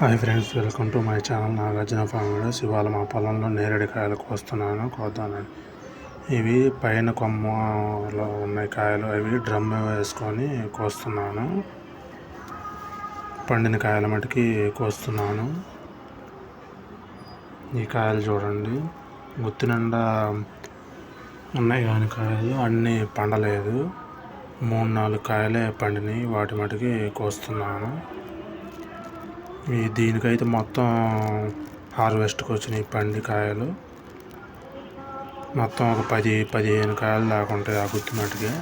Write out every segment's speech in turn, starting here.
Hi friends welcome to my channel Nagarjuna farm శివాల ఇవాళ మా పొలంలో నేరేడు కోస్తున్నాను కోద్దానని ఇవి పైన కొమ్మలో ఉన్నాయి కాయలు. అవి డ్రమ్ వేసుకొని కోస్తున్నాను. పండిన కాయల మటుకి కోస్తున్నాను. ఈ కాయలు చూడండి. గుత్తి నిండా ఉన్నాయి కానీ కాయలు. అన్నీ పండలేదు. మూడు నాలుగు కాయలే పండినాయి వాటి మటుకి కోస్తున్నాను. ఈ దీనికైతే మొత్తం హార్వెస్ట్కి వచ్చినాయి పండి కాయలు. మొత్తం ఒక పది పదిహేను కాయలు దాకా ఉంటాయి ఆ గుత్తి మటుకి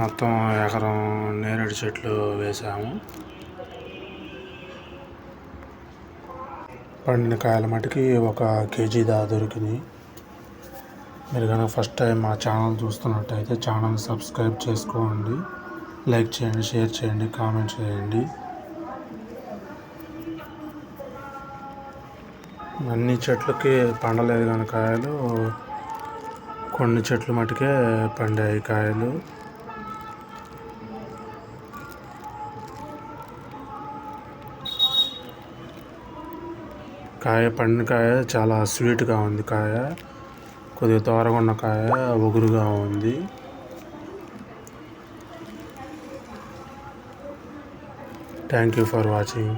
మొత్తం ఎకరం నేరేడు చెట్లు వేసాము. పండిన కాయల మటుకి ఒక కేజీ దా దొరికినాయి మీరు కనుక ఫస్ట్ టైం మా ఛానల్ చూస్తున్నట్టయితే ఛానల్ సబ్స్క్రైబ్ చేసుకోండి. లైక్ చేయండి షేర్ చేయండి కామెంట్ చేయండి. అన్ని చెట్లకి పండలేదు కానీ కాయలు. కొన్ని చెట్లు మటుకే పండాయి కాయలు. కాయ పండిన కాయ చాలా స్వీట్గా ఉంది కాయ. కొద్దిగా తోరగా ఉన్న కాయ ఒగురుగా ఉంది. Thank you for watching